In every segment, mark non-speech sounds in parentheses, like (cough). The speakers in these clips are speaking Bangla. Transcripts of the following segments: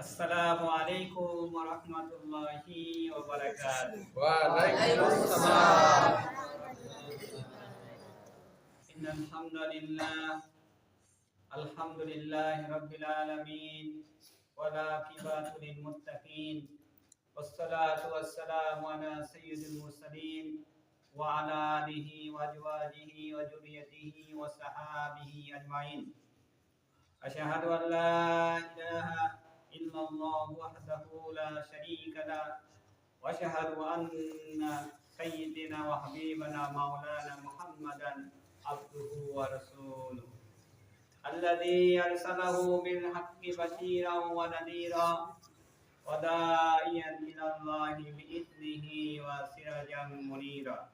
السلام عليكم ورحمة الله وبركاته. وعليكم السلام إن الحمد لله الحمد لله رب العالمين ولا كبات للمتقين والصلاة والسلام على سيد المرسلين وعلى آله وأزواجه وذريته وصحابه أجمعين. أشهد أن لا إله إلا الله الله وحده لا شريك له. وأشهد أن سيدنا وحبيبنا مولانا محمدا عبده ورسوله. الذي أرسله بالحق بشيرا ونذيرا وداعيا إلى الله بإذنه وسراجا منيرا.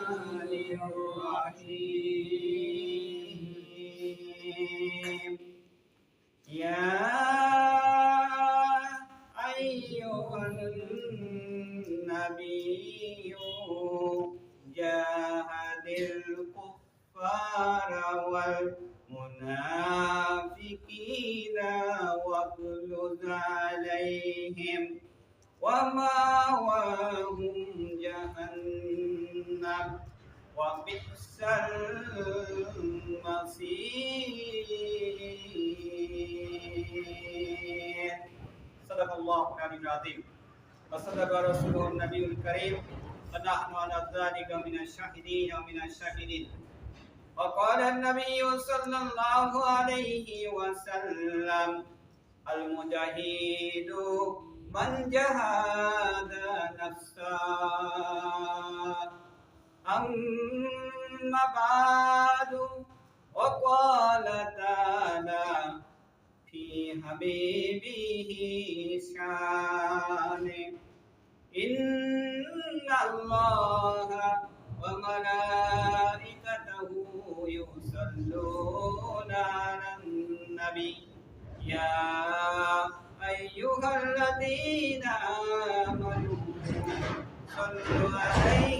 الرحيم. يا أيها النبي جاهد الكفار والمنافقين واغلظ عليهم. ومأواهم جهنم. وبئس المصير صدق الله العلي العظيم وصدق رسوله النبي الكريم ونحن على ذلك من الشاهدين ومن الشاهدين وقال النبي صلى الله عليه وسلم المجاهد من جهاد نفسه أما بعد وقال تعالى في حبيبه شان إن الله وملائكته يصلون على النبي يا أيها الذين آمنوا صلوا عليه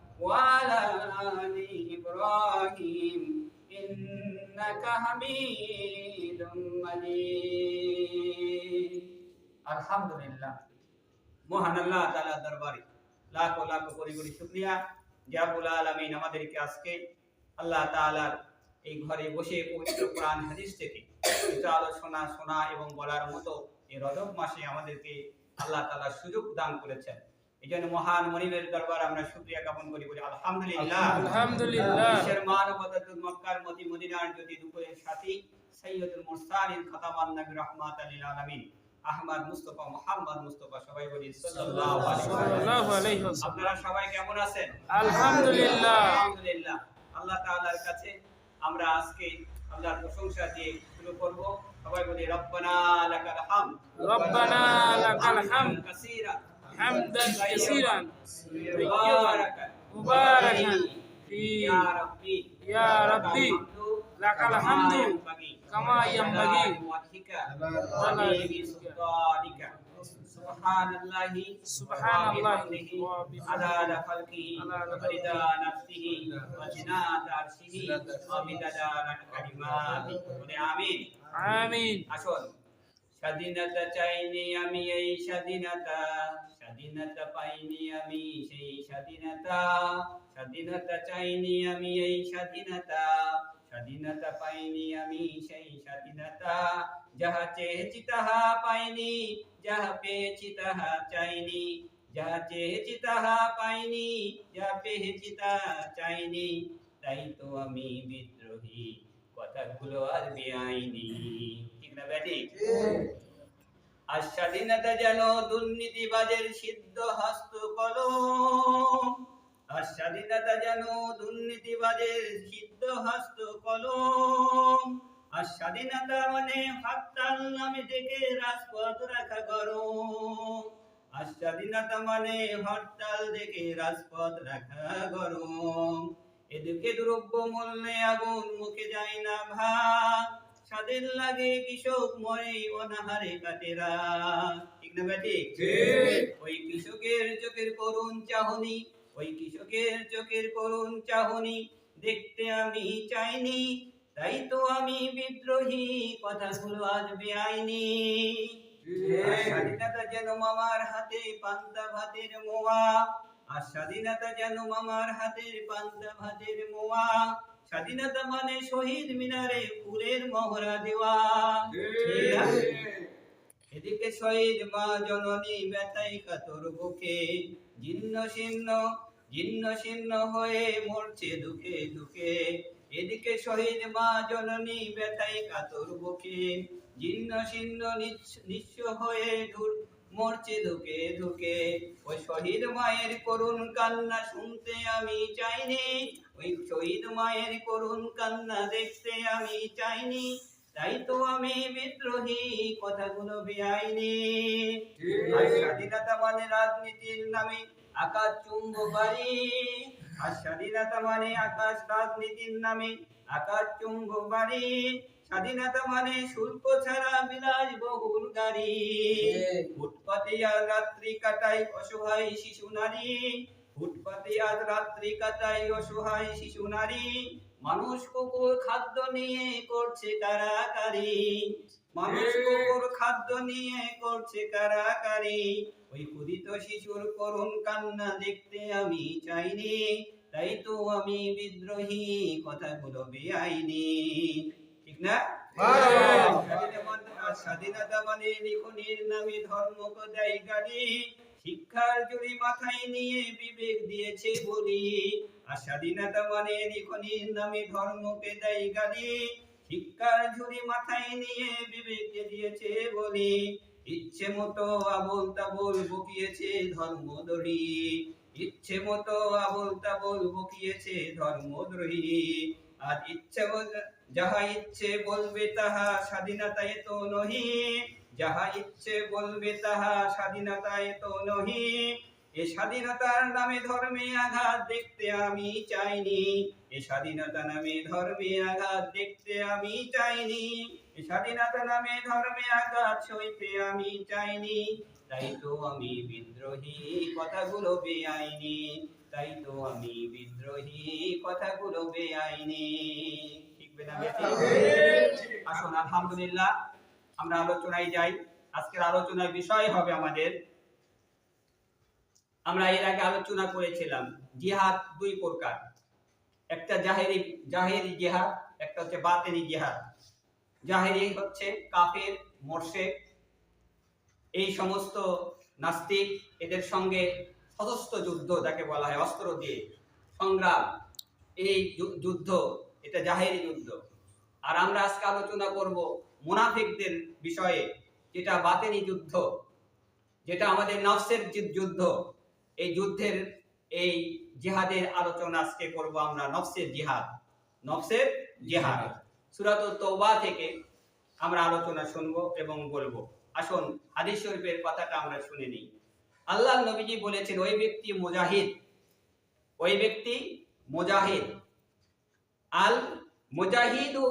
وعلى آل إبراهيم إنك حميد مجيد الحمد لله মহান আল্লাহ তাআলা দরবারে লাখো লাখো কোটি কোটি শুকরিয়া জাবুল আলামিন আমাদেরকে আজকে আল্লাহ তাআলার এই ঘরে বসে পবিত্র কোরআন হাদিস থেকে কিছু আলোচনা শোনা এবং বলার মতো এই রজব মাসে আমাদেরকে আল্লাহ তাআলা সুযোগ দান করেছেন এই জন্য মহান মনিবের দরবার আমরা শুকরিয়া জ্ঞাপন করি বলি আলহামদুলিল্লাহ। আলহামদুলিল্লাহ। বিশ্বের মানবতাতুল মক্কার মতি মদিনার জ্যোতি দুপুরের সাথী সৈয়দুল মুরসালিন খাতামান নবী রাহমাত লিল আলামিন আহমদ মুস্তাফা মুহাম্মদ মুস্তাফা সবাই বলি সাল্লাল্লাহু আলাইহি ওয়াসাল্লাম আপনারা সবাই কেমন আছেন? আলহামদুলিল্লাহ। আলহামদুলিল্লাহ। আল্লাহ তাআলার কাছে আমরা আজকে আল্লাহর প্রশংসা দিয়ে শুরু করব। সবাই বলি রব্বানা লাকাল হামদ। রব্বানা লাকাল হামদ। কাসীরা। হামদান কাসীরান মুবারাকান মুবারাকান ফি ইয়া রাব্বি ইয়া রাব্বি লাকাল হামদু কামা ইয়ানবাগি سبحان الله سبحان الله وبحمده عدد خلقه ورضا نفسه وزنات عرشه ومدد كلماته বলে আমিন আমিন আসুন স্বাধীনতা চাইনি আমি এই স্বাধীনতা স্বাধীনতা পাইনি আমি, সেই স্বাধীনতা। স্বাধীনতা চাইনি আমি এই স্বাধীনতা। স্বাধীনতা পাইনি আমি সেই স্বাধীনতা। যাহা চেয়েছি তাহা পাইনি, যাহা পেয়েছি তাহা চাইনি। যাহা চেয়েছি তাহা পাইনি, যা পেয়েছি তা চাইনি। তাই তো আমি বিদ্রোহী, কথাগুলো আর বেআইনি ঠিক না ব্যাটি? আর স্বাধীনতা যেন দুর্নীতিবাজের সিদ্ধ হস্ত কলম। আর স্বাধীনতা যেন দুর্নীতিবাজের সিদ্ধ হস্ত কলম। আর স্বাধীনতা মানে হরতাল নামে ডেকে রাজপথ রাখা গরম। আর স্বাধীনতা মানে হরতাল দেখে রাজপথ রাখা গরম। এদিকে দ্রব্য মূল্যে আগুন মুখে যায় না ভাত। স্বাদের লাগে কৃষক মরে অনাহারে কাটেরা। ঠিক না ব্যাটিক? ওই কৃষকের চোখের করুণ চাহনি ওই কৃষকের চোখের করুণ চাহনি দেখতে আমি চাইনি তাই তো আমি বিদ্রোহী কথাগুলো আজ বেআইনি। স্বাধীনতা যেন মামার হাতে পান্তা ভাতের মোয়া আর স্বাধীনতা যেন মামার হাতের পান্তা ভাতের মোয়া স্বাধীনতা মানে শহীদ মিনারে ফুলের মহড়া দেওয়া। এদিকে শহীদ মা জননী ব্যথাই কাতর বুকে, জীর্ণ শীর্ণ জীর্ণ শীর্ণ হয়ে মরছে দুঃখে দুঃখে। এদিকে শহীদ মা জননী ব্যথাই কাতর বুকে, জীর্ণ শীর্ণ নিঃস- নিঃস্ব হয়ে দূর মরছে ধুকে ধুকে। ওই শহীদ মায়ের করুণ কান্না শুনতে আমি চাইনি। ওই শহীদ মায়ের করুণ কান্না দেখতে আমি চাইনি। তাই তো আমি বিদ্রোহী কথাগুলো বেআইনি। স্বাধীনতা মানে রাজনীতির নামে আকাশ চুম্ব বাড়ি। আর স্বাধীনতা মানে আকাশ রাজনীতির নামে আকাশ চুম্ব বাড়ি। স্বাধীনতা মানে শুল্ক ছাড়া বিলাস বহুল গাড়ি। ফুটপাতে আজ রাত্রি কাটাই অসহায় শিশু নারী। ফুটপাতে আজ রাত্রি কাটাই অসহায় শিশু নারী। মানুষ কুকুর খাদ্য নিয়ে করছে কারাকারি। মানুষ কুকুর খাদ্য নিয়ে করছে কারাকারি। ওই ক্ষুদিত শিশুর করুণ কান্না দেখতে আমি চাইনি। তাই তো আমি বিদ্রোহী কথাগুলো বেআইনি। না? স্বাধীনতা মানে- লিখনির নামে ধর্মকে দেয় গালি শিক্ষার জুড়ি মাথায় নিয়ে বিবেক দিয়েছে বলি। আর স্বাধীনতা মানে লিখনির নামে ধর্মকে দেয় গালি শিক্ষার ঝুড়ি মাথায় নিয়ে বিবেকে দিয়েছে বলি। ইচ্ছে মতো আবল তাবল বকিয়েছে ধর্মদড়ি ইচ্ছে মতো আবল তাবল বকিয়েছে ধর্মদ্রোহী আর ইচ্ছে যাহা ইচ্ছে বলবে তাহা স্বাধীনতায় তো নহি। যাহা ইচ্ছে বলবে তাহা স্বাধীনতায় তো নহি। এ স্বাধীনতার নামে ধর্মে আঘাত দেখতে আমি চাইনি। এ স্বাধীনতা নামে ধর্মে আঘাত দেখতে আমি চাইনি। এ স্বাধীনতা নামে ধর্মে আঘাত সইতে আমি চাইনি। তাই তো আমি বিদ্রোহী, কথাগুলো বেআইনি। তাই তো আমি বিদ্রোহী, কথাগুলো বেআইনি। না? আসুন আলহামদুলিল্লাহ আমরা আলোচনায় যাই। আজকের আলোচনার বিষয় হবে আমাদের আমরা এর আগে আলোচনা করেছিলাম জিহাদ দুই প্রকার। একটা জাহেরি জাহেরি জিহাদ একটা হচ্ছে বাতেনি জিহাদ। জাহেরি হচ্ছে কাফের মোর্শেক এই সমস্ত নাস্তিক এদের সঙ্গে সশস্ত্র যুদ্ধ যাকে বলা হয় অস্ত্র দিয়ে সংগ্রাম এই যুদ্ধ এটা জাহেরি যুদ্ধ। আর আমরা আজকে আলোচনা করব মুনাফিকদের বিষয়ে, যেটা বাতেনি যুদ্ধ, যেটা আমাদের নফসের যুদ্ধ এই যুদ্ধের এই জিহাদের আলোচনা আজকে করব আমরা নফসের জিহাদ নফসের জিহাদ। সুরাত তৌবা থেকে আমরা আলোচনা শুনব এবং বলব। আসুন, হাদিস শরীফের কথাটা আমরা শুনে নিই। আল্লাহ নবীজি বলেছেন, ওই ব্যক্তি মুজাহিদ, ওই ব্যক্তি মুজাহিদ। আল মুজাহিদু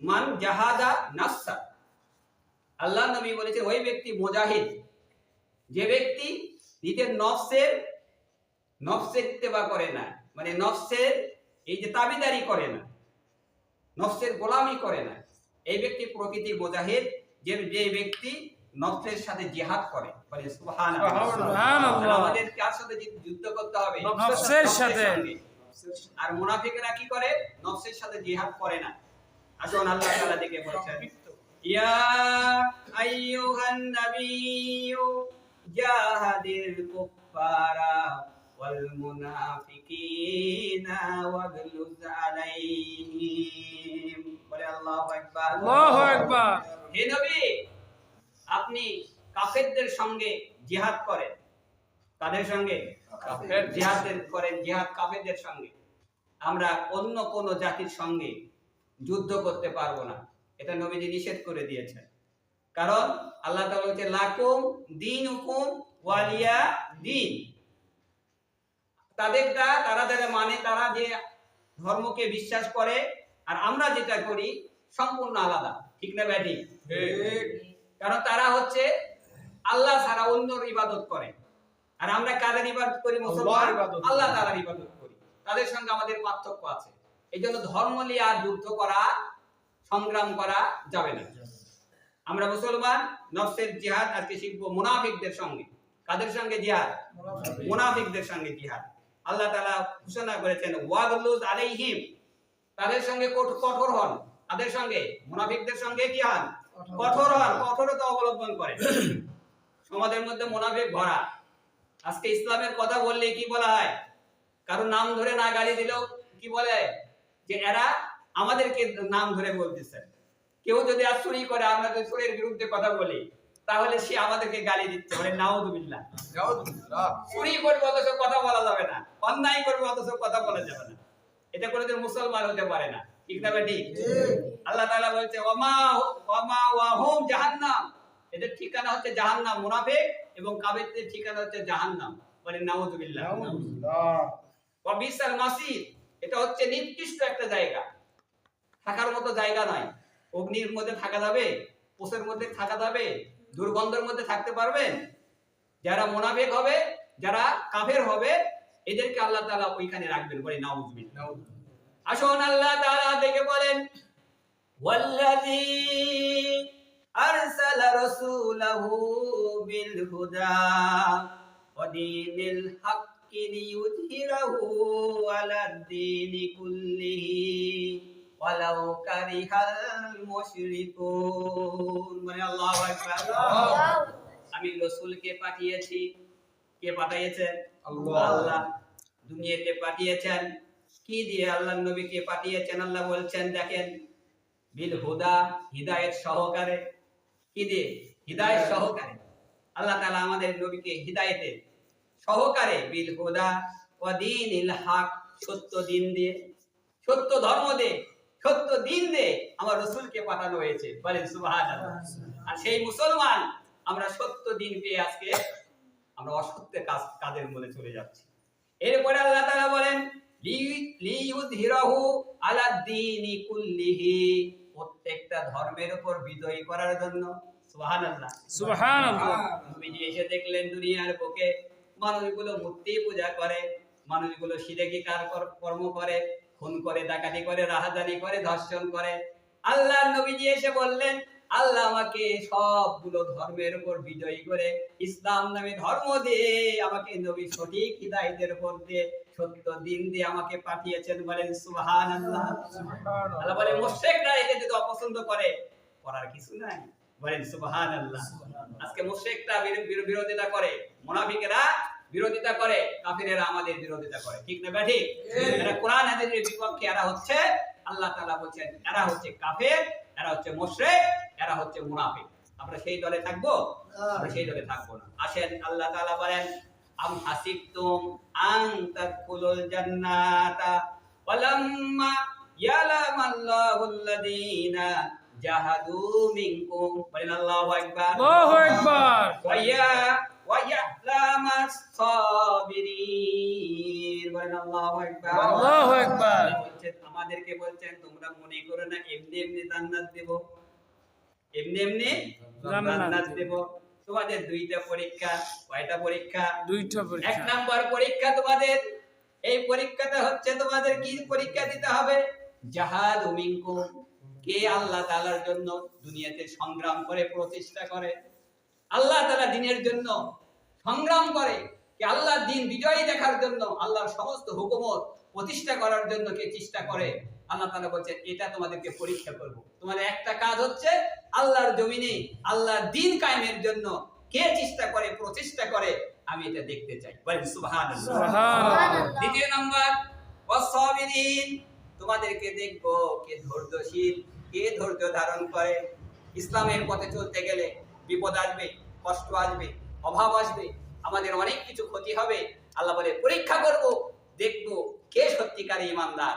মান জাহাদা নাফসা আল্লাহ নবী বলেছেন ওই ব্যক্তি মুজাহিদ যে ব্যক্তি নিজের নফসের নফসের ইত্তেবা করে না মানে নফসের এই যে তাবিদারি করে না নফসের গোলামি করে না এই ব্যক্তি প্রকৃতি মুজাহিদ যে যে ব্যক্তি নফসের সাথে জিহাদ করে মানে সুবহানাল্লাহ সুবহানাল্লাহ। আমাদের কার সাথে যুদ্ধ করতে হবে নফসের সাথে। আর মুনাফিকরা কি করে? নফসের সাথে জিহাদ করে না। আসুন আল্লাহ তাআলা দেখে বলছেন ইয়া আইয়ুহান নাবিয়্যু জাহাদিল কুফারা ওয়াল মুনাফিকিনা ওয়াগলুজ আলাইহিম। বলে আল্লাহু আকবার। আল্লাহু আকবার। হে নবী আপনি কাফেরদের সঙ্গে জিহাদ করেন। তাদের সঙ্গে? কাফের। জিহাদের করেন জিহাদ কাফেরদের সঙ্গে। আমরা অন্য কোন জাতির সঙ্গে যুদ্ধ করতে পারব না। এটা নবীজি নিষেধ করে দিয়েছেন। কারণ আল্লাহ তাআলা বলছে লাকুম দিন হুকুম ওয়ালিয়া দিন। তাদেরটা তারা যারা মানে তারা যে ধর্মকে বিশ্বাস করে আর আমরা যেটা করি সম্পূর্ণ আলাদা। ঠিক না ব্যাটি কারণ তারা হচ্ছে আল্লাহ ছাড়া অন্যর ইবাদত করে। আর আমরা কাদের ইবাদত করি মুসলমান? আল্লাহ তাআলার ইবাদত করি। তাদের সঙ্গে আমাদের পার্থক্য আছে। এই জন্য ধর্ম নিয়ে আর যুদ্ধ করা সংগ্রাম করা যাবে না। আমরা মুসলমান নফসের জিহাদ আজকে শিখব মুনাফিকদের সঙ্গে। কাদের সঙ্গে জিহাদ? মুনাফিকদের। সঙ্গে জিহাদ। আল্লাহ তাআলা ঘোষণা করেছেন ওয়াগলুজ আলাইহিম। তাদের সঙ্গে কঠোর হন। তাদের সঙ্গে? মুনাফিকদের সঙ্গে কি হন? কঠোর। হন কঠোরতা অবলম্বন করে সমাজের মধ্যে মুনাফিক ভরা। আজকে ইসলামের কথা বললে কি বলা হয়? কারও নাম ধরে না গালি দিলেও কি বলে? যে এরা আমাদেরকে নাম ধরে বলতেছে। কেউ যদি আর চুরি করে আমরা যদি চোরের বিরুদ্ধে কথা বলি তাহলে সে আমাদেরকে গালি দিচ্ছে। বলে নাউদুবিল্লাহ চুরি করবে অথচ কথা বলা যাবে না। অন্যায় করবে অথচ কথা বলা যাবে না। এটা কোনোদিন মুসলমান হতে পারে না। ঠিক না বেটি? আল্লাহ তাআলা বলছে ওমা ওমা ওয়াহুম জাহান্নাম। এদের ঠিকানা হচ্ছে জাহান্নাম। মুনাফিক এবং কাবেতের ঠিকানা হচ্ছে জাহান্নাম। মানে নাউজুবিল্লাহ ওয়া বিসাল মাসির এটা হচ্ছে নির্দিষ্ট একটা জায়গা। থাকার মতো জায়গা নয়। অগ্নির মধ্যে থাকা যাবে পোষের মধ্যে থাকা যাবে দুর্গন্ধের মধ্যে থাকতে পারবেন যারা মোনাফেক হবে যারা কাফের হবে এদেরকে আল্লাহ তালা ওইখানে রাখবেন বলে নাউজুবিল্লাহ আসুন আল্লাহ তালা দেখে বলেন ওয়াল্লাযী أرسل رسوله بالهدى ودين الحق ليظهره على الدين كله ولو كره المشركون মানে আল্লাহু আকবার আমি রসূলকে পাঠিয়েছি কে পাঠিয়েছেন আল্লাহ। আল্লাহ দুনিয়াতে পাঠিয়েছেন কি দিয়ে আল্লাহ নবীকে পাঠিয়েছেন আল্লাহ বলছেন দেখেন বিল হুদা হিদায়েত সহকারে কি সহকারে। আল্লাহ তাআলা আমাদের নবীকে হিদায়েতের সহকারে বিল হুদা ওয়া দীনিল হক সত্য দিন দিয়ে, সত্য ধর্ম দিয়ে, সত্য দিন দিয়ে আমার রসূলকে পাঠানো হয়েছে। বলেন, সুবহানাল্লাহ। আর সেই মুসলমান, আমরা সত্য দিন পেয়ে আজকে আমরা অসত্যের কাজ, কাজের মধ্যে চলে যাচ্ছি। এরপরে আল্লাহ তাআলা বলেন লিইউযহিরাহু আলা দ্বীনি কুল্লিহি। প্রত্যেকটা ধর্মের উপর বিজয়ী করার জন্য। সুবহানাল্লাহ। সুবহানাল্লাহ। নবীজি এসে দেখলেন দুনিয়ার বুকে মানুষগুলো মূর্তি পূজা করে মানুষগুলো সিরেকি কার কর্ম করে খুন করে ডাকাতি করে রাহাজানি করে ধর্ষণ করে। আল্লাহ নবীজি এসে বললেন আল্লাহ আমাকে সবগুলো ধর্মের উপর বিজয়ী করে ইসলাম নামে ধর্ম দিয়ে আমাকে নবী সঠিক হিদায়তের উপর দিয়ে সত্য দিন দিয়ে আমাকে পাঠিয়েছেন বলেন সুবহানাল্লাহ। আল্লাহ বলে মুশরিকরা একে যদি অপছন্দ করে করার কিছু নাই। বলেন সুবহানাল্লাহ। আজকে মুশরিকরা বিরো- বিরো- বিরোধিতা করে মুনাফিকেরা বিরোধিতা করে কাফিরেরা আমাদের বিরোধিতা করে। ঠিক না ব্যাঠি এরা কোরআন হাদিসের বিপক্ষে এরা হচ্ছে আল্লাহ তাআলা বলছেন এরা হচ্ছে কাফের এরা হচ্ছে মুশরিক এরা হচ্ছে মুনাফিক। আমরা সেই দলে থাকব? আমরা সেই দলে থাকব না। আসেন আল্লাহ তাআলা বলেন আম হাসিবতুম আন তাদখুলুল জান্নাতা ওয়ালাম্মা ইয়ালামাল্লাহু আল্লাযীনা জাহাদু মিনকুম বলেন আল্লাহু আকবার আল্লাহু আকবার ওয়া ওয়াইয়ালামাস সাবিরিন বলেন আল্লাহু আকবার আল্লাহু আকবার বলছেন আমাদেরকে বলছেন তোমরা মনে করো না এমনি এমনি জান্নাত দেব। এমনি এমনি জান্নাত দেব। তোমাদের দুইটা পরীক্ষা কয়টা পরীক্ষা? দুইটা পরীক্ষা। এক নাম্বার পরীক্ষা তোমাদের এই পরীক্ষাটা হচ্ছে তোমাদের কি পরীক্ষা দিতে হবে? জাহাদ মিনকুম কে আল্লাহ তাআলার জন্য দুনিয়াতে সংগ্রাম করে প্রতিষ্ঠা করে? আল্লাহ তাআলা দিনের জন্য সংগ্রাম করে কে আল্লাহর দিন বিজয়ী দেখার জন্য আল্লাহর সমস্ত হুকুমত প্রতিষ্ঠা করার জন্য কে চেষ্টা করে? আল্লাহ তাআলা বলছেন এটা তোমাদেরকে পরীক্ষা করব। তোমাদের একটা কাজ হচ্ছে আল্লাহর জমিনে আল্লাহর দিন কায়েমের জন্য কে চেষ্টা করে প্রচেষ্টা করে আমি এটা দেখতে চাই। বলেন। দ্বিতীয় নাম্বার তোমাদেরকে দেখব কে ধৈর্যশীল কে ধৈর্য ধারণ করে। ইসলামের পথে চলতে গেলে বিপদ আসবে কষ্ট আসবে অভাব আসবে আমাদের অনেক কিছু ক্ষতি হবে। আল্লাহ বলে পরীক্ষা করব দেখব কে সত্যিকার ইমানদার।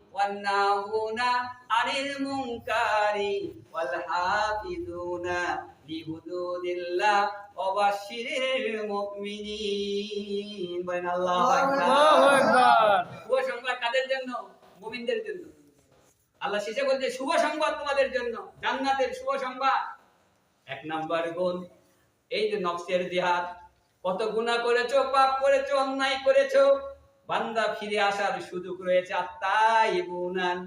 والناهون عن المنكر والحافظون لحدود الله وبشر المؤمنين بين الله আল্লাহু আকবার শুভ সংবাদ কাদের জন্য মুমিনদের জন্য আল্লাহ শেষে বলছে শুভ সংবাদ তোমাদের জন্য জান্নাতের শুভ সংবাদ এক নাম্বার গুণ এই যে নকশের জিহাদ কত গুনাহ করেছো পাপ করেছো অন্যায় করেছো বান্দা ফিরে আসার সুযোগ রয়েছে। আত্মাই গুনান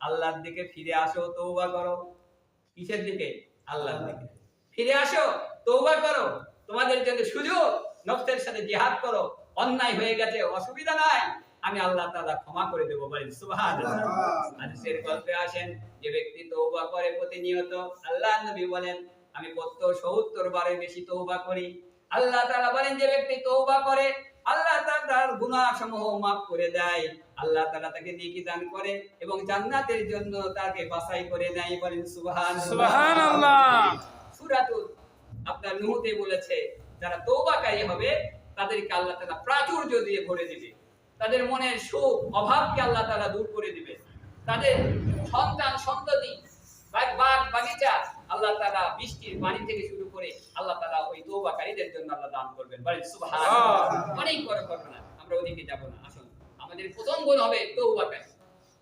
আল্লাহর দিকে ফিরে আসো তওবা করো। কিসের দিকে? আল্লাহর দিকে। ফিরে আসো তওবা করো। তোমাদের জন্য সুযোগ নফসের সাথে জিহাদ করো অন্যায় হয়ে গেছে অসুবিধা নাই। আমি আল্লাহ তাআলা ক্ষমা করে দেব বলেন সুবহানাল্লাহ। হাদিসের গল্পে আসেন যে ব্যক্তি তওবা করে প্রতিনিয়ত আল্লাহ নবী বলেন আমি কত 70 বারের বেশি তওবা করি। আল্লাহ তাআলা বলেন যে ব্যক্তি তওবা করে আল্লাহ তার গুনাহ সমূহ maaf করে দেয়। আল্লাহ তাআলা তাকে নেকি দান করে এবং জান্নাতের জন্য তাকে বাছাই করে নেয় বলেন সুবহানাল্লাহ। সুবহানাল্লাহ। সূরাতুল আপনার নূহতে বলেছে যারা তওবাকারী হবে তাদেরকে আল্লাহ তাআলা প্রাচুর্য দিয়ে ভরে দিবে। তাদের মনের সুখ অভাবকে আল্লাহ তাআলা দূর করে দিবে। তাদের সন্তান সন্ততি বাগ বাগিচা আল্লাহ তাআলা বৃষ্টির পানি থেকে শুরু করে আল্লাহ তাআলা ওই তওবাকারীদের জন্য আল্লাহ দান করবেন। বলেন সুবহানাল্লাহ। অনেক বড় ঘটনা আমরা ওদিকে যাব না আসুন। আমাদের প্রথম গুণ হবে তওবাকারী।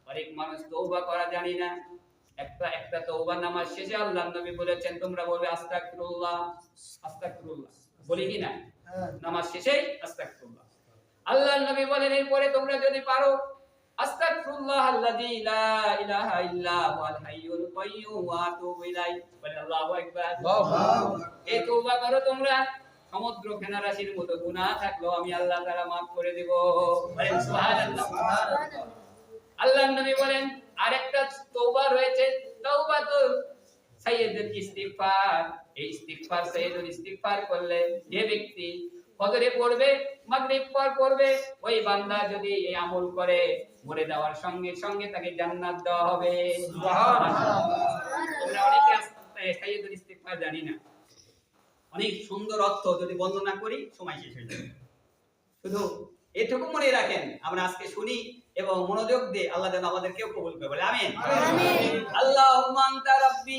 অনেক মানুষ তওবা করা জানি না। একটা একটা তওবা নামাজ শেষে আল্লাহ নবী বলেছেন তোমরা বলবে আস্তাগফিরুল্লাহ আস্তাগফিরুল্লাহ। বলি কি না? নামাজ শেষেই আস্তাগফিরুল্লাহ। আল্লাহ নবী বলেন এরপরে তোমরা যদি পারো আস্তাগফিরুল্লাহ আল্লাযী লা ইলাহা ইল্লা হুয়াল হাইয়ুল কাইয়্যুম ওয়া আতুবু ইলাইহি। আল্লাহু আকবার। এই তওবা করো তোমরা। সমুদ্র ফেনারাশির মতো গুনাহ আমি আল্লাহ তাআলা maaf করে দেব। বলেন সুবহানাল্লাহ। আল্লাহ নবী বলেন আরেকটা তওবা রয়েছে তওবাতুল সাইয়্যিদুল ইস্তিগফার। এই ইস্তিগফার সাইয়্যিদুল ইস্তিগফার করলে যে ব্যক্তি ফজরে পড়বে মাগরিব পর পড়বে ওই বান্দা যদি এই আমল করে মরে যাওয়ার সঙ্গে সঙ্গে তাকে জান্নাত দেওয়া হবে। অনেকে ইস্তিগফার জানি না। অনেক সুন্দর অর্থ যদি বর্ণনা করি সময় শেষ হয়ে যাবে। শুধু এটুকু মনে রাখেন আমরা আজকে শুনি এবং মনোযোগ দিয়ে আল্লাহ যেন আমাদেরকেও কবুল করে বলে আমিন। আনতা রাব্বি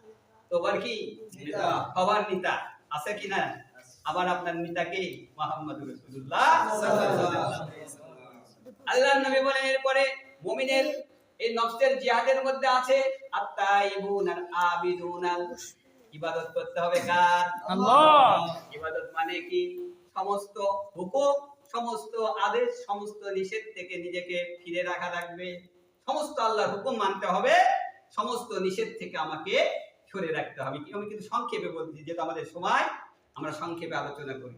তওবার কি হওয়ার নিতা আছে কি না? আবার আপনার নিতা কে? মুহাম্মদুর রাসূলুল্লাহ আল্লাহর নবী বলেন এরপরে মুমিনের এই নফসের জিহাদের মধ্যে আছে আত্তাইবুন আর আবিদুন ইবাদত করতে হবে কার? আল্লাহ। ইবাদত মানে কি? সমস্ত হুকুম সমস্ত আদেশ সমস্ত নিষেধ থেকে নিজেকে ফিরে রাখা লাগবে। সমস্ত আল্লাহর হুকুম মানতে হবে সমস্ত নিষেধ থেকে আমাকে সরে রাখতে হবে। আমি কিন্তু সংক্ষেপে বলছি, যেহেতু আমাদের সময়, আমরা সংক্ষেপে আলোচনা করি।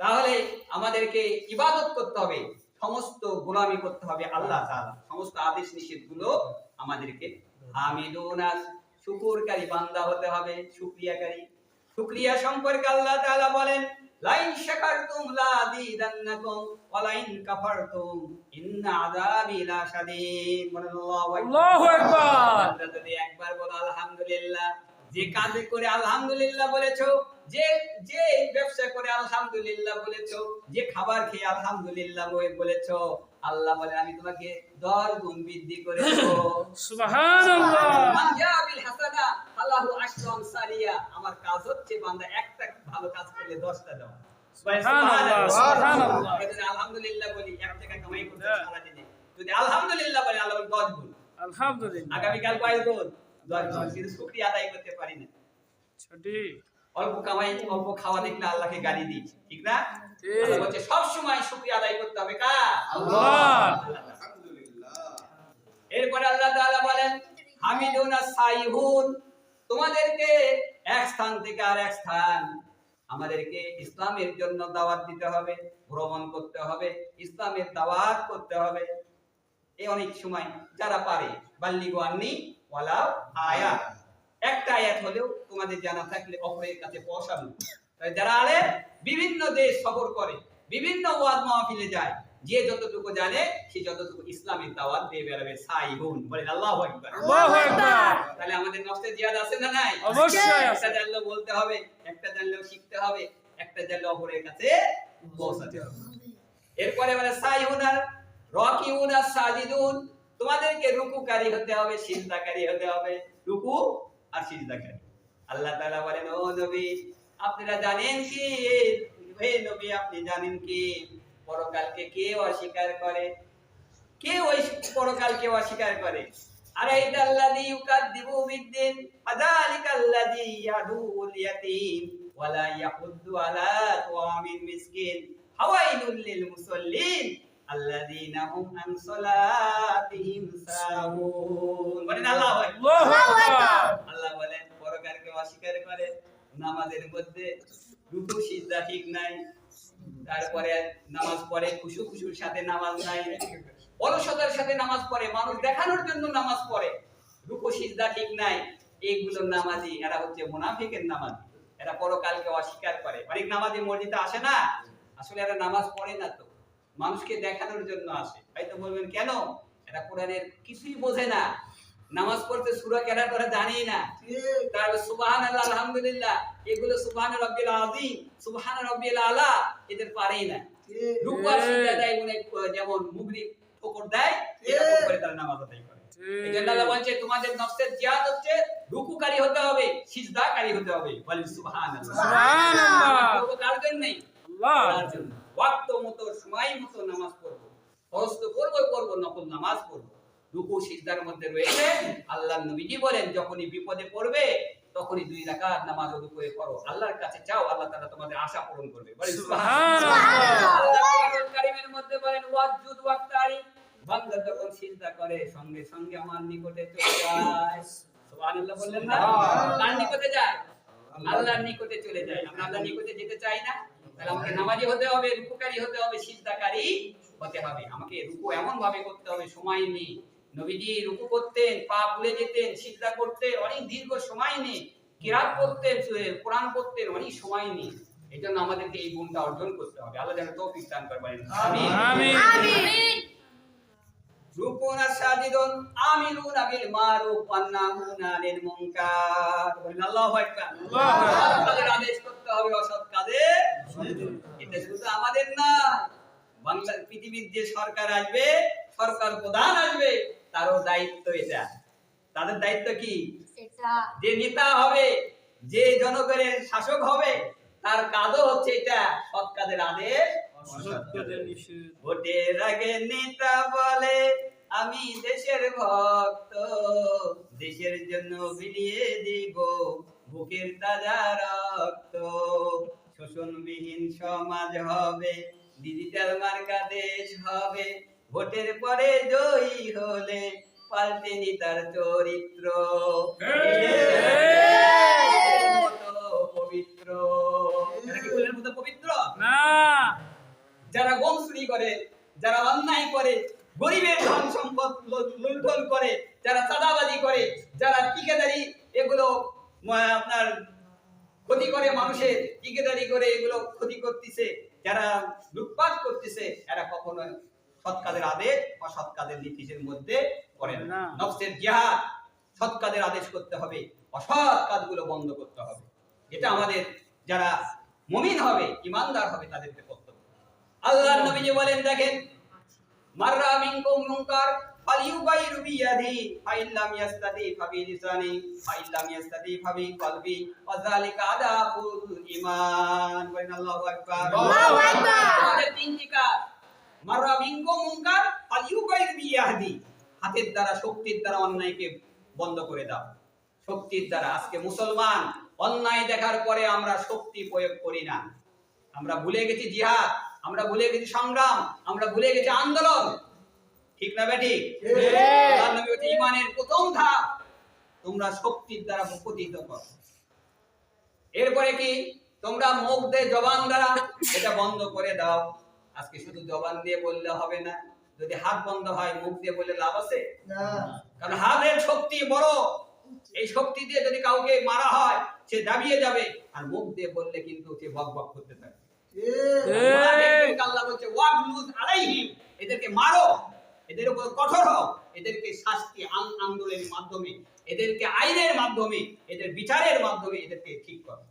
তাহলে আমাদেরকে ইবাদত করতে হবে, সমস্ত গোলামি করতে হবে আল্লাহ সমস্ত আদেশ নিষেধগুলো আমাদেরকে হামিদুনা শুকুরকারী বান্দা হতে হবে, শুকরিয়াকারী। শুকরিয়া সম্পর্কে আল্লাহ বলেন লাইন শাকারতুম লা আযীদান্নাকুম ওয়া লাইন কাফারতুম ইন্না আযাবি লাশাদীদ আল্লাহু আকবার। যদি একবার বলো আলহামদুলিল্লাহ। যে কাজে করে আলহামদুলিল্লাহ বলেছ যে যে ব্যবসা করে আলহামদুলিল্লাহ বলেছ যে খাবার খেয়ে আলহামদুলিল্লাহ বলেছ আল্লাহ বলে আমি তোমাকে দশ গুণ বৃদ্ধি করে (laughs) আমার কাজ হচ্ছে বান্দা একটা ভালো কাজ করলে 10টা দাও সুবহানাল্লাহ, সুবহানাল্লাহ। আমরা যদি আলহামদুলিল্লাহ বলি এক টাকা কামাই করতে সারা দিনে। যদি আলহামদুলিল্লাহ বলি আল্লাহ 10 গুণ। আলহামদুলিল্লাহ। আগামী কাল কয় গুণ? 10 গুণ। কিন্তু শুকরিয়া আদায় করতে পারি না। সঠিক। অল্প কামাই অল্প খাওয়া দেখলে আল্লাহকে গালি দিই ঠিক না? ঠিক। আল্লাহ বলছে সব সময় শুকরিয়া আদায় করতে হবে কার? আল্লাহ। এরপরে আল্লাহ তাআলা বলেন হামিদুন সাইহুন তোমাদেরকে এক স্থান থেকে আর এক স্থান আমাদেরকে ইসলামের জন্য দাওয়াত দিতে হবে ভ্রমণ করতে হবে ইসলামের দাওয়াত করতে হবে। এই অনেক সময় যারা পারে বাল্লিগো আন্নি আয়াত একটা আয়াত হলেও তোমাদের জানা থাকলে অপরের কাছে পৌঁছানো। তাই যারা আলে বিভিন্ন দেশ সফর করে বিভিন্ন ওয়াজ মাহফিলে যায় যে যতটুকু জানে সে যতটুকু ইসলামের দাওয়াত দিয়ে বেড়াবে সাই হুন বলেন আল্লাহু আকবার। আল্লাহু আকবার। তাহলে আমাদের নফসে জিয়াদ আছে না নাই? অবশ্যই একটা জানলেও বলতে হবে একটা জানলেও শিখতে হবে একটা জানলে অপরের কাছে পৌঁছাতে হবে। এরপরে বলে সাইহুনার রকিউনার সাজিদুন তোমাদেরকে রুকুকারী হতে হবে সিজদাকারী হতে হবে। রুকু আর সিজদাকারী আল্লাহ তাআলা বলেন, ও নবী, আপনারা জানেন কি? হে নবী, আপনি জানেন কি? পরকালকে কে অস্বীকার করে? কে ওই পরকালকে অস্বীকার করে? আরে এটা আল্লাযী ইউকাদ্দিবু বিদ্দিন। ফাযালিকা আল্লাযী ইয়াদুল ইয়াতীম। ওয়ালা ইয়াহুদ্দু আলা তুআমিল মিসকিন। ফাওয়াইলুল লিল মুসাল্লিন। আল্লাযীনা হুম আন সালাতিহিম সাহুন বলেন আল্লাহু আল্লাহু আকবার। আল্লাহ বলেন পরকালকে অস্বীকার করে নামাজের মধ্যে রুকু সিজদা ঠিক নাই তারপরে নামাজ পড়ে খুশু খুশুর সাথে নামাজ নাই অলসতার সাথে নামাজ পড়ে মানুষ দেখানোর জন্য নামাজ পড়ে রুকু সিজদা ঠিক নাই এইগুলো নামাজি এরা হচ্ছে মুনাফিকের নামাজি এরা পরকালকে অস্বীকার করে। অনেক নামাজি মসজিদে আসে না আসলে এরা নামাজ পড়ে না তো। মানুষকে দেখানোর জন্য আসে। হয়তো বলবেন কেন? এরা কোরআনের কিছুই বোঝে না। নামাজ পড়তে সূরা কেনা তারা জানেই না? তারপর সুবহানাল্লাহ আলহামদুলিল্লাহ এগুলো সুবহান রাব্বিল আযীম সুবহান রাব্বিল আলা এদের পারেই না। রুকু আর সিজদা দেয় মনে যেমন মুগরি ঠোকর দেয় এরকম করে তারা নামাজ আদায় করে। এই জন্য আল্লাহ বলছে তোমাদের নফসের জিহাদ হচ্ছে রুকুকারী হতে হবে সিজদাকারী হতে হবে। বলেন সুবহানাল্লাহ। সুবহানাল্লাহ। কার জন্যই? আল্লাহ। ওয়াক্ত মতো সময় মতো নামাজ পড়ব। ফরজ তো করবোই করব নকল নামাজ পড়ব। রুকু সিজদার মধ্যে রয়েছে। আল্লাহ নবীজি বলেন যখনই বিপদে পড়বে তখনই দুই রাকাত নামাজ ওযু করে করো আল্লাহর কাছে চাও আল্লাহ তাআলা তোমাদের আশা পূরণ করবে। বলেন সুবহানাল্লাহ সুবহানাল্লাহ। আল্লাহ। কোরআনুল কারীমের মধ্যে বলেন ওয়াজুদ ওয়াক্তারি। বান্দা যখন সিজদা করে সঙ্গে সঙ্গে আমার নিকটে চলে যায়। সুবহানাল্লাহ বললেন না? কার নিকটে যায়। আল্লাহর নিকটে চলে যায়। আমরা আল্লাহর নিকটে যেতে চাই না। তাহলে আমাকে নামাজি হতে হবে রুকুকারী হতে হবে সিজদাকারী হতে হবে। আমাকে রুকু এমন ভাবে করতে হবে সময় নেই। নবীজি রুকু করতেন পা ভুলে যেতেন সিজদা করতেন অনেক দীর্ঘ সময় নেই। কিরাত করতেন কোরআন পড়তেন অনেক সময় নেই। এই জন্য আমাদেরকে এই গুণটা অর্জন করতে হবে। আল্লাহ যেন তৌফিক দান করবেন আমিন। আমিন। রুকুনা সাজিদুন আমিরুনা বিল মারুফ ওয়ান আনিল মুনকার। বলেন আল্লাহু আকবার। আল্লাহু আকবার। আদেশ করতে হবে অসৎ কাজে। এটা শুধু আমাদের না বাংলা পৃথিবীর যে সরকার আসবে সরকার প্রধান আসবে তারও দায়িত্ব এটা। তাদের দায়িত্ব কি? যে নেতা হবে যে জনগণের শাসক হবে তার কাজও হচ্ছে এটা সৎ কাজের আদেশ। ভোটের আগে নেতা বলে আমি দেশের ভক্ত। দেশের জন্য বিলিয়ে দিব বুকের তাজা রক্ত। শোষণবিহীন সমাজ হবে ডিজিটাল মার্কা দেশ হবে। ভোটের পরে জয়ী হলে পাল্টেনি তার চরিত্র। পবিত্র। পবিত্র? না। যারা গম চুরি করে যারা অন্যায় করে গরিবের ধন সম্পদ লুণ্ঠন করে যারা চাঁদাবাজি করে যারা ঠিকাদারি এগুলো আপনার ক্ষতি করে মানুষের টিকেদারি করে এগুলো ক্ষতি করতেছে যারা লুটপাট করতেছে এরা কখনো সৎ কাজের আদেশ বা সৎ কাজের নীতিশের মধ্যে পড়ে না। নফসের জিহাদ সৎ কাজের আদেশ করতে হবে অসৎ কাজগুলো বন্ধ করতে হবে। এটা আমাদের যারা মমিন হবে ইমানদার হবে তাদেরকে আল্লাহর নবীজি বলেন দেখেন মাররা মিনকুম মুনকার ফালিয়ুগাইরু বিয়াদি ফাইল্লাম ইয়াস্তাতি ফাবি লিসানি ফাইল্লাম ইয়াস্তাতি ফাবি কলবি ওয়া যালিকা আদাফুল ঈমান বলেন আল্লাহু আকবার। আল্লাহু আকবার। আমাদের তিনটি কাজ। মাররা মিনকুম মুনকার ফালিয়ুগাইরু বিয়াদি। হাতের দ্বারা শক্তির দ্বারা অন্যায়কে বন্ধ করে দাও। শক্তির দ্বারা আজকে মুসলমান অন্যায় দেখার পরে আমরা শক্তি প্রয়োগ করি না। আমরা ভুলে গেছি জিহাদ। আমরা ভুলে গেছি সংগ্রাম আমরা ভুলে গেছি আন্দোলন। ঠিক না বেটি? নবী ইমানের প্রথম ধাপ তোমরা শক্তির দ্বারা প্রতিহিত করো। এরপরে কি? তোমরা মুখ দিয়ে জবান দ্বারা এটা বন্ধ করে দাও। আজকে শুধু জবান দিয়ে বললে হবে না যদি হাত বন্ধ হয় মুখ দিয়ে বললে লাভ আছে? কারণ হাতের শক্তি বড়। এই শক্তি দিয়ে যদি কাউকে মারা হয় সে দাবিয়ে যাবে আর মুখ দিয়ে বললে কিন্তু সে বক বক করতে থাকে আল্লাহ বলছে ওয়াগলুজ আলাইহিম এদেরকে মারো এদের উপর কঠোর হও এদেরকে শাস্তি আন্দোলনের মাধ্যমে এদেরকে আইনের মাধ্যমে এদের বিচারের মাধ্যমে এদেরকে ঠিক করো।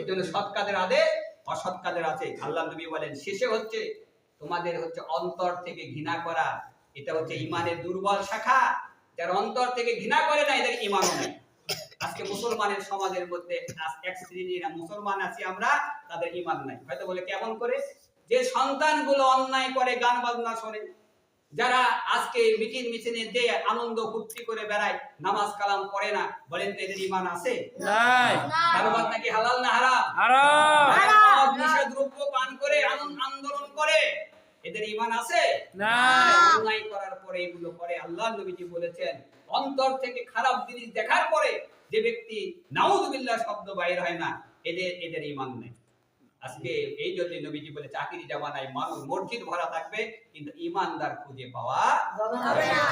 এই জন্য সৎ কাজের আদেশ অসৎ কাজের আছে। আল্লাহ নবী বলেন শেষে হচ্ছে তোমাদের হচ্ছে অন্তর থেকে ঘৃণা করা। এটা হচ্ছে ইমানের দুর্বল শাখা। যার অন্তর থেকে ঘৃণা করে না এদের ইমানও নেই। আজকে মুসলমানের সমাজের মধ্যে এক শ্রেণির মুসলমান আছি আমরা তাদের ইমান নাই। হয়তো বলে কেমন করে? যে সন্তানগুলো অন্যায় করে গান বাজনা শোনে যারা আজকে মিটিং মিছিলে যে আনন্দ ফুর্তি করে বেড়ায় নামাজ কালাম পড়ে না বলেন তো এদের ইমান আছে? কারোবার নাকি হালাল না হারাম? হারাম। নেশা, দ্রব্য পান করে আনন্দ আন্দোলন করে এদের ইমান আছে? নাই। অন্যায় করার পরে এগুলো করে আল্লাহ নবীজি বলেছেন অন্তর থেকে খারাপ জিনিস দেখার পরে যে ব্যক্তি নাউজুবিল্লাহ শব্দ বাইর হয় না এদের এদের ইমান নেই। আজকে এই জন্য নবীজি বলে চাকরি জামানায় মানুষ মসজিদ ভরা থাকবে কিন্তু ইমানদার খুঁজে পাওয়া হবে না।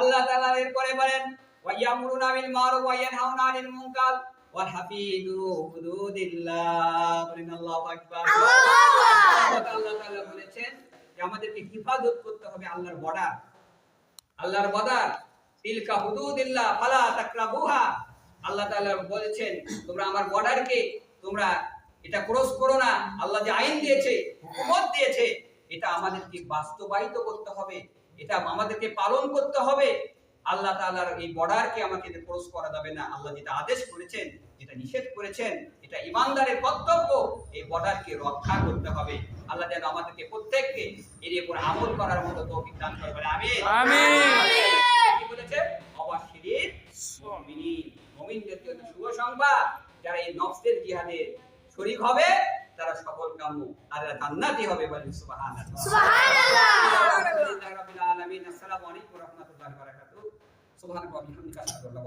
আল্লাহ তাআলা এরপরে বলেন ওয়ায়ামুরুনা বিল মারুফ ওয়া ইয়ানহাউনা আনিল মুনকার ওয়াল হাফিজু হুদুদিল্লাহ। বলেন আল্লাহু আকবার। আল্লাহ তাআলা বলেছেন যে আমাদেরকে হিফাজত করতে হবে আল্লাহর বর্ডার। আল্লাহর বর্ডার তিলকা হুদুদিল্লাহ ফালা তাকরাবুহা। আল্লাহ তাআলা বলেছেন তোমরা আমার বর্ডারকে তোমরা এটা ক্রস করো না। আল্লাহ যে আইন দিয়েছে হুকুমত দিয়েছে এটা আমাদেরকে বাস্তবায়িত করতে হবে এটা আমাদেরকে পালন করতে হবে। আল্লাহ তাআলার এই বর্ডারকে আমাকে ক্রস করা যাবে না। আল্লাহ যেটা আদেশ করেছেন যেটা নিষেধ করেছেন এটা ইমানদারের কর্তব্য এই বর্ডারকে রক্ষা করতে হবে। আল্লাহ যেন আমাদেরকে প্রত্যেককে এর উপর আমল করার মতো তৌফিক দান করবে আমিন। আমিন। বলেছে? অবাশিরিন মুমিনিন। মুমিনদের জন্য শুভ সংবাদ। যারা এই নফসের জিহাদে শরীক হবে তারা সফল কাম্য। আর এরা জান্নাতি হবে বলে সুবহানাল্লাহ। সুবহানাল্লাহ। আলহামদুলিল্লাহি রাব্বিল আলামিন। আসসালামু আলাইকুম ওয়া রাহমাতুল্লাহি ওয়া বারাকাতুহু। সুবহানাল্লাহি ওয়া বিহামদিহি আশহাদু আল্লা